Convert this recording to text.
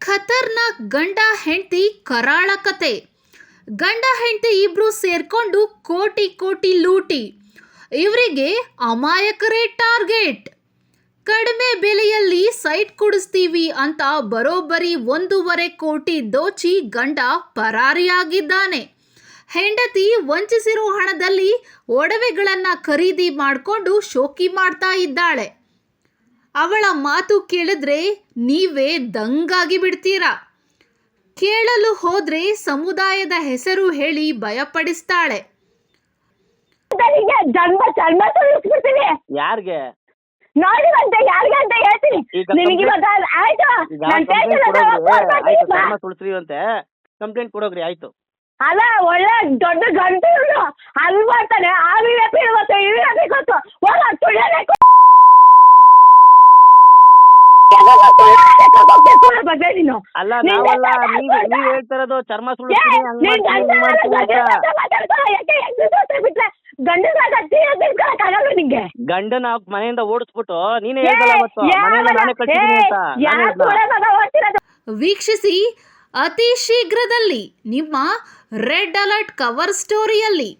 ಗಂಡ ಹೆಂಡತಿ ಕರಾಳ ಕತೆ. ಗಂಡ ಹೆಂಡತಿ ಇಬ್ರು ಸೇರ್ಕೊಂಡು ಕೋಟಿ ಕೋಟಿ ಲೂಟಿ. ಇವರಿಗೆ ಅಮಾಯಕರೇ ಟಾರ್ಗೆಟ್. ಕಡಿಮೆ ಬೆಲೆಯಲ್ಲಿ ಸೈಟ್ ಕೊಡಿಸ್ತೀವಿ ಅಂತ ಬರೋಬ್ಬರಿ ಒಂದೂವರೆ ಕೋಟಿ ದೋಚಿ ಗಂಡ ಪರಾರಿಯಾಗಿದ್ದಾನೆ. ಹೆಂಡತಿ ವಂಚಿಸಿರೋ ಹಣದಲ್ಲಿ ಒಡವೆಗಳನ್ನು ಖರೀದಿ ಮಾಡಿಕೊಂಡು ಶೋಕಿ ಮಾಡ್ತಾ ಇದ್ದಾಳೆ. ಅವಳ ಮಾತು ಕೇಳಿದ್ರೆ ನೀವೇ ದಂಗಾಗಿ ಬಿಡ್ತೀರಾ? ಕೇಳಲು ಹೋದ್ರೆ ಸಮುದಾಯದ ಹೆಸರು ಹೇಳಿ ಭಯಪಡಿಸ್ತಾಳೆ. ಜನ್ಮ ಜನ್ಮ ತುಳಿಸ್ಬಿಡ್ತೀನಿ ಯಾರಿಗೆ? ನೋಡಿ ಮತ್ತೆ ಯಾರಿಗೆ ಅಂತ ಹೇಳ್ತೀನಿ. ನಿಮಗೆ ಇವಾಗ ಆಯ್ತು? ನನ್ ಕಂಪ್ಲೇಂಟ್ ಟೇಷನ್ ಕೊಡೋಗ್ರಿ ಆಯ್ತು ಧರ್ಮ ಕಂಪ್ಲೇಂಟ್ ಕೊಡೋಗ್ರಿ ಆಯ್ತು. ಅಲ್ಲ ಒಳ್ಳೆ ದೊಡ್ಡ ಗಂಟು ಅಲ್ವಾ ತಾನೆ ಮಾಡ್ತಾನೆ ಆ ಅಲ್ಲ ನಾವಲ್ಲ ನೀವ್ ಚರ್ಮ ಸುಳ್ಳು ಹಂಗ್ ಮಾಡ್ತೀನಿ ಹಿಂಗ್ ಮಾಡ್ತೀನಿ ಅಂತ ನಿಂಗೆ? ಗಂಡನ ಮನೆಯಿಂದ ಓಡಿಸ್ಬಿಟ್ಟು ನೀನೇ ಹೇಳ್ದಲ್ಲ ಅವತ್ತು ಮನೆಯಿಂದ ಅಂತ? ವೀಕ್ಷಿಸಿ ಅತಿ ಶೀಘ್ರದಲ್ಲಿ ನಿಮ್ಮ ರೆಡ್ ಅಲರ್ಟ್ ಕವರ್ ಸ್ಟೋರಿಯಲ್ಲಿ.